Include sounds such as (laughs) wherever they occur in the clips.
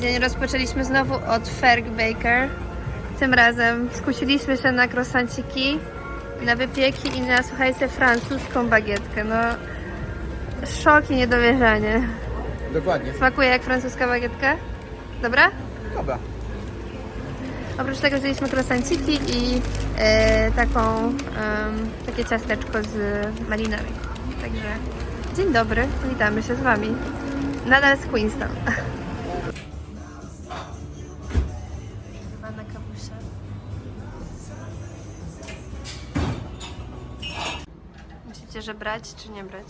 Dzień rozpoczęliśmy znowu od Ferg Baker. Tym razem skusiliśmy się na croissanciki, na wypieki i na, słuchajcie, francuską bagietkę. No, szok i niedowierzanie. Dokładnie. Smakuje jak francuska bagietka? Dobra? Dobra. Oprócz tego wzięliśmy croissanciki i e, taką, em, takie ciasteczko z malinami. Także dzień dobry, witamy się z Wami. Nadal z Queenstown. Że brać czy nie brać?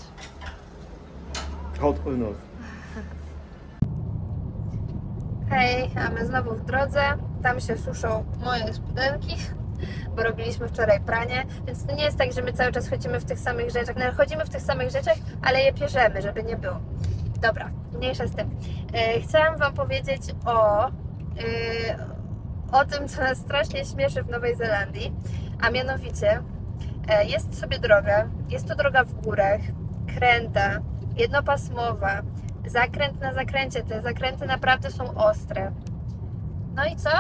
Hot or not? Hej, a my znowu w drodze. Tam się suszą moje spodenki, bo robiliśmy wczoraj pranie, więc to nie jest tak, że my cały czas chodzimy w tych samych rzeczach. No, chodzimy w tych samych rzeczach, ale je pierzemy, żeby nie było. Dobra, mniejsza z tym. E, chciałam Wam powiedzieć o, e, o tym, co nas strasznie śmieszy w Nowej Zelandii, a mianowicie jest sobie droga, jest to droga w górach, kręta, jednopasmowa, zakręt na zakręcie, te zakręty naprawdę są ostre. No i co?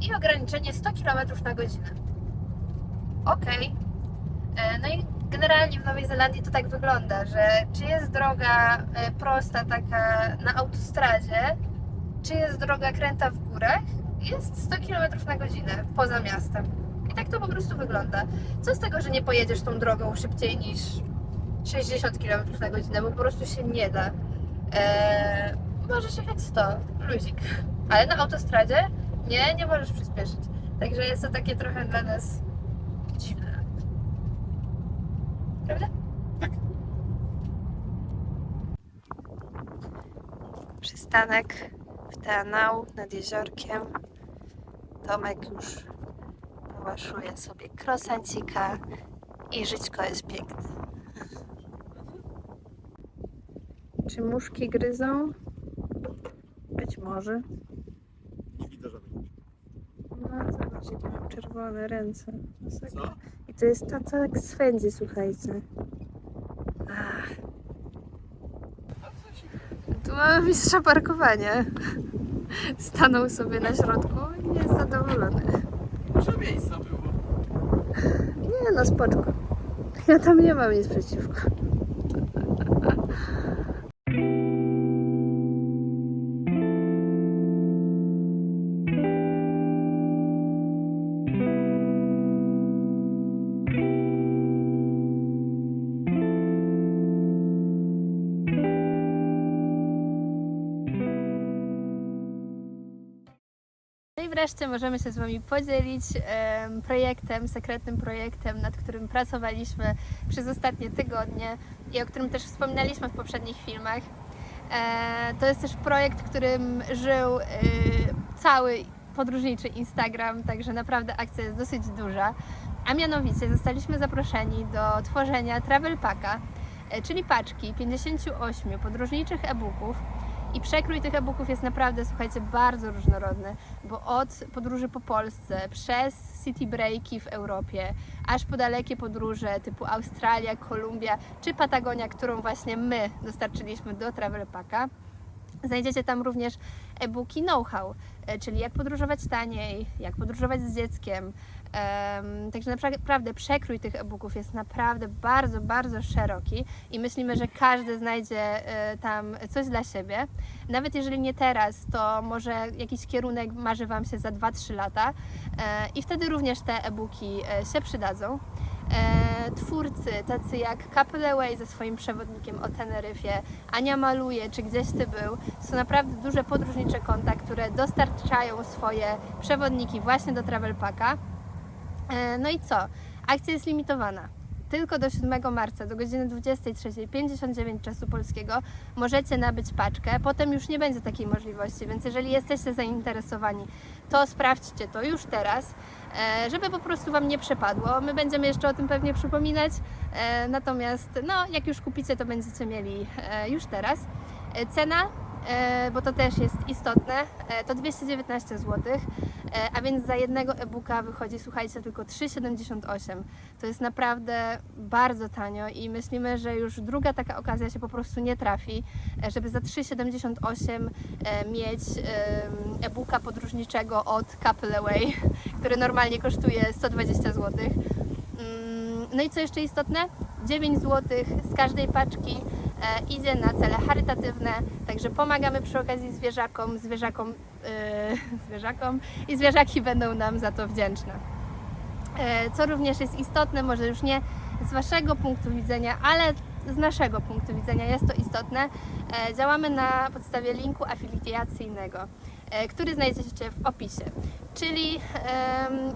I ograniczenie 100 km na godzinę. Okej. E, No i generalnie w Nowej Zelandii to tak wygląda, że czy jest droga e, prosta taka na autostradzie, czy jest droga kręta w górach, jest 100 km na godzinę poza miastem. I tak to po prostu wygląda. Co z tego, że nie pojedziesz tą drogą szybciej niż 60 km na godzinę, bo po prostu się nie da. Eee, możesz jechać 100, luzik. Ale na autostradzie nie, nie możesz przyspieszyć. Także jest to takie trochę dla nas dziwne. Prawda? Tak. Przystanek w Teanau nad jeziorkiem. Tomek już połaszuje sobie krosancika i żyćko jest piękne. Czy muszki gryzą? Być może. Nie widzę żadnych. No, zobacz, jakie mam czerwone ręce. Masakra. Co? I to jest ta tak swędzi, słuchajcie. Ach. Tu mamy mistrza parkowania. Stanął sobie na środku i jest zadowolony. Może miejsca było. Nie no, spoczko. Ja tam nie mam nic przeciwko. No i wreszcie możemy się z Wami podzielić em, projektem, sekretnym projektem, nad którym pracowaliśmy przez ostatnie tygodnie i o którym też wspominaliśmy w poprzednich filmach. E, to jest też projekt, którym żył y, cały podróżniczy Instagram, także naprawdę akcja jest dosyć duża. A mianowicie zostaliśmy zaproszeni do tworzenia Travel Packa, e, czyli paczki 58 podróżniczych e-booków. I przekrój tych e-booków jest naprawdę, słuchajcie, bardzo różnorodny, bo od podróży po Polsce, przez city breaki w Europie, aż po dalekie podróże typu Australia, Kolumbia czy Patagonia, którą właśnie my dostarczyliśmy do Travel Packa. Znajdziecie tam również e-booki know-how, e, czyli jak podróżować taniej, jak podróżować z dzieckiem. Em, także naprawdę przekrój tych e-booków jest naprawdę bardzo, bardzo szeroki i myślimy, że każdy znajdzie e, tam coś dla siebie. Nawet jeżeli nie teraz, to może jakiś kierunek marzy Wam się za 2-3 lata e, i wtedy również te e-booki się przydadzą. E, twórcy, tacy jak Couple Away ze swoim przewodnikiem o Teneryfie, Ania Maluje, czy Gdzieś Ty Był, są naprawdę duże podróżnicze konta, które dostarczają swoje przewodniki właśnie do Travel Packa. E, No i co? Akcja jest limitowana. Tylko do 7 marca, do godziny 23.59 czasu polskiego możecie nabyć paczkę. Potem już nie będzie takiej możliwości, więc jeżeli jesteście zainteresowani, to sprawdźcie to już teraz, e, żeby po prostu Wam nie przepadło. My będziemy jeszcze o tym pewnie przypominać, e, natomiast no, jak już kupicie, to będziecie mieli e, już teraz. Cena bo to też jest istotne, e, to 219 zł, e, a więc za jednego e-booka wychodzi, słuchajcie, tylko 3,78. To jest naprawdę bardzo tanio i myślimy, że już druga taka okazja się po prostu nie trafi, e, żeby za 3,78 e, mieć e-booka podróżniczego od Couple Away, (laughs) który normalnie kosztuje 120 zł. Mm, No i co jeszcze istotne? 9 zł z każdej paczki e, idzie na cele charytatywne, także pomagamy przy okazji zwierzakom, zwierzakom, e, (laughs) zwierzakom i zwierzaki będą nam za to wdzięczne. E, Co również jest istotne, może już nie z Waszego punktu widzenia, ale z naszego punktu widzenia jest to istotne. E, Działamy na podstawie linku afiliacyjnego, e, który znajdziecie w opisie. Czyli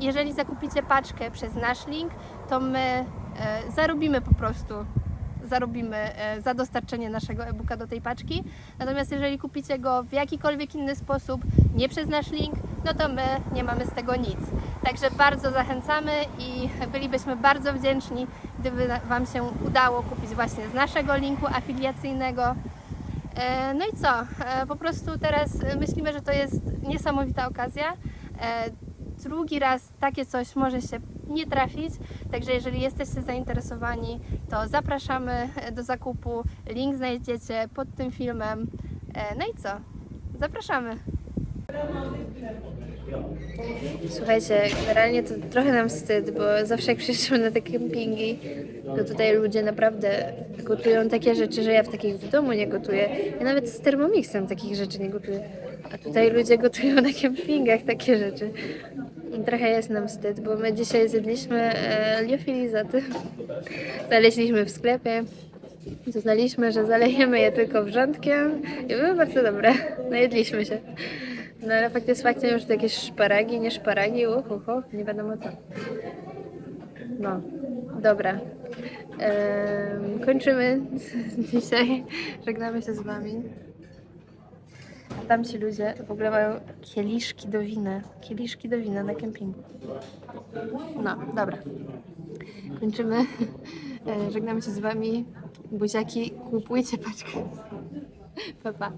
jeżeli zakupicie paczkę przez nasz link, to my e, zarobimy po prostu zarobimy e, za dostarczenie naszego e-booka do tej paczki. Natomiast jeżeli kupicie go w jakikolwiek inny sposób, nie przez nasz link, no to my nie mamy z tego nic. Także bardzo zachęcamy i bylibyśmy bardzo wdzięczni, gdyby Wam się udało kupić właśnie z naszego linku afiliacyjnego. E, No i co? E, Po prostu teraz myślimy, że to jest niesamowita okazja. Drugi raz takie coś może się nie trafić, także jeżeli jesteście zainteresowani, to zapraszamy do zakupu. Link znajdziecie pod tym filmem. E, No i co? Zapraszamy. Słuchajcie, generalnie to trochę nam wstyd, bo zawsze jak przyjeżdżamy na te kempingi, to tutaj ludzie naprawdę gotują takie rzeczy, że ja w takich w domu nie gotuję. Ja nawet z Thermomixem takich rzeczy nie gotuję. A tutaj ludzie gotują na kempingach takie rzeczy. I trochę jest nam wstyd, bo my dzisiaj zjedliśmy e, liofilizaty. Znaleźliśmy w sklepie. Uznaliśmy, że zalejemy je tylko wrzątkiem i były bardzo dobre. Najedliśmy się. No ale fakt jest faktem, że to jakieś szparagi, nie szparagi, uhuhu, nie wiadomo co. No, dobra. Em, kończymy (laughs) dzisiaj. Żegnamy się z Wami. Tam ludzie w ogóle mają kieliszki do wina. Kieliszki do wina na kempingu. No, dobra. Kończymy. E, Żegnamy się z Wami. Buziaki, kupujcie paczkę. Pa, pa.